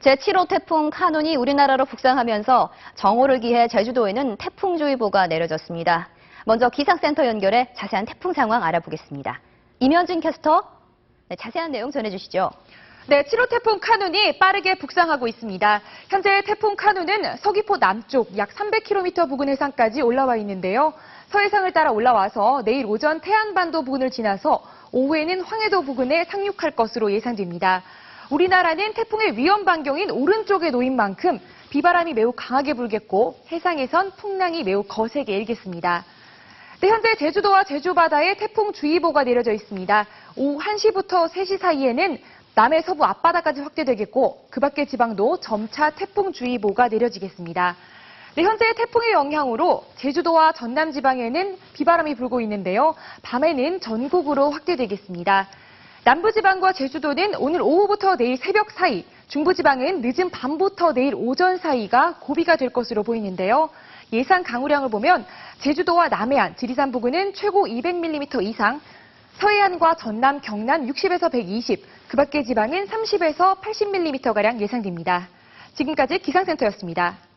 제7호 태풍 카눈이 우리나라로 북상하면서 정오를 기해 제주도에는 태풍주의보가 내려졌습니다. 먼저 기상센터 연결해 자세한 태풍 상황 알아보겠습니다. 임현진 캐스터, 네, 자세한 내용 전해주시죠. 네, 7호 태풍 카눈이 빠르게 북상하고 있습니다. 현재 태풍 카눈은 서귀포 남쪽 약 300km 부근 해상까지 올라와 있는데요. 서해상을 따라 올라와서 내일 오전 태안반도 부근을 지나서 오후에는 황해도 부근에 상륙할 것으로 예상됩니다. 우리나라는 태풍의 위험 반경인 오른쪽에 놓인 만큼 비바람이 매우 강하게 불겠고 해상에선 풍랑이 매우 거세게 일겠습니다. 네, 현재 제주도와 제주 바다에 태풍 주의보가 내려져 있습니다. 오후 1시부터 3시 사이에는 남해 서부 앞바다까지 확대되겠고 그 밖의 지방도 점차 태풍 주의보가 내려지겠습니다. 네, 현재 태풍의 영향으로 제주도와 전남 지방에는 비바람이 불고 있는데요. 밤에는 전국으로 확대되겠습니다. 남부지방과 제주도는 오늘 오후부터 내일 새벽 사이, 중부지방은 늦은 밤부터 내일 오전 사이가 고비가 될 것으로 보이는데요. 예상 강우량을 보면 제주도와 남해안, 지리산 부근은 최고 200mm 이상, 서해안과 전남, 경남 60에서 120, 그 밖의 지방은 30에서 80mm가량 예상됩니다. 지금까지 기상센터였습니다.